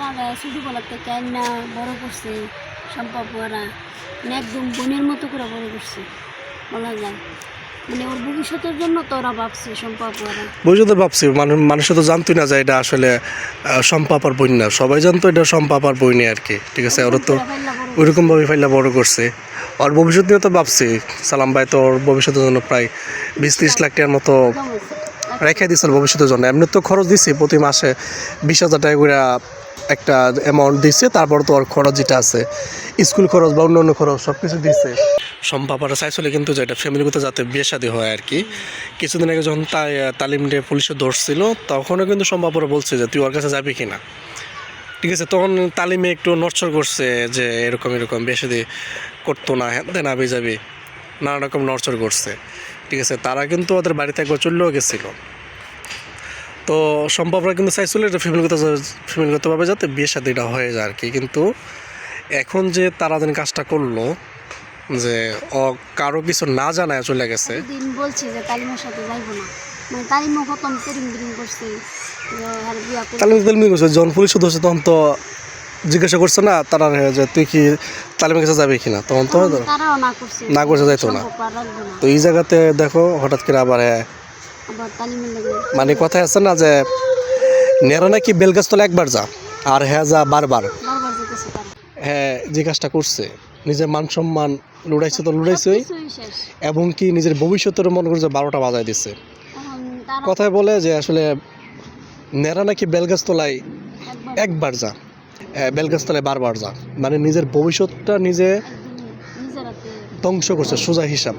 তারা ছোটোবেলা থেকে না বড় করছে মানে একদম বোনের মতো করে বড় করছে বলা যায়। মানে ওর ভবিষ্যতের জন্য তো ওরা ভাবছে সম্পাপুয়ারা বুঝে তো ভাবছি মানুষ মানুষ তো জানতোই না যে এটা আসলে সম্পাপার বই না। সবাই জানতো এটা সম্পাপার বই নেই আর কি। ঠিক আছে ওরা তো ওইরকমভাবে ফাইলা বড় করছে। ওর ভবিষ্যৎ নিয়ে তো ভাবছি সালাম ভাই তো ওর ভবিষ্যতের জন্য প্রায় বিশ ত্রিশ লাখ টাকার মতো রেখে দিয়েছিল ভবিষ্যতের জন্য। এমনি তো খরচ দিছি, প্রতি মাসে বিশ হাজার টাকা করে একটা অ্যামাউন্ট দিচ্ছে তারপর তো ওর খরচ যেটা আছে স্কুল খরচ বা অন্য অন্য খরচ সব কিছু দিচ্ছে সম্পাপারা চাইছিল কিন্তু যে এটা ফ্যামিলিগত যাতে বিয়ে শাদী হয় আর কি। কিছুদিন আগে যখন তা তালিম দিয়ে পুলিশে ধরছিল তখনও কিন্তু সম্পাপারা বলছে যে তুই ওর কাছে যাবি কি না ঠিক আছে, তখন তালিমে একটু নড়চড় করছে যে এরকম এরকম বেশি দিয়ে করতো না হ্যাঁ আবি যাবি। নানা রকম নড়চড় করছে। ঠিক আছে, তারা কিন্তু ওদের বাড়িতে একবার চললেও গেছিল। তো সম্ভবরা কিন্তু চাইছিল এটা ফ্যামিলিগত ফ্যামিলিগতভাবে যাতে বিয়ে শাদিটা হয়ে যায় আর কি। কিন্তু এখন যে তারা যেন কাজটা করল যে ও কারও কিছু না জানায় চলে গেছে। দিন বলছে যে তালিমের সাথে যাইবো না। মানে তালিমও তেরিং বিরিং করছে করে তালিম তালিমি করছে যখন পুলিশ ধরছে তখন তো জিজ্ঞাসা করছে না তারা যে তুই কি তালিমের কাছে যাবে কিনা? তখন তো না করছে। যাইতো না। তো এই জায়গাতে দেখো হঠাৎ করে আবার হ্যাঁ, মানে কথায় আছে না যে নেরা নাকি বেলগাছতলা একবার যা আর হ্যাঁ যা বারবার। হ্যাঁ যে কাজটা করছে নিজের মান সম্মান লুড়াইছে তো লুড়াইছেই এবং কি নিজের ভবিষ্যতের মনে করে যে বারোটা বাজায় দিচ্ছে কথায় বলে যে আসলে নেরা নাকি বেলগাছতলায় একবার। একবার যা হ্যাঁ, বেলগাছতলায় বারবার যা। মানে নিজের ভবিষ্যৎটা নিজে ধ্বংস করছে সোজা হিসাব।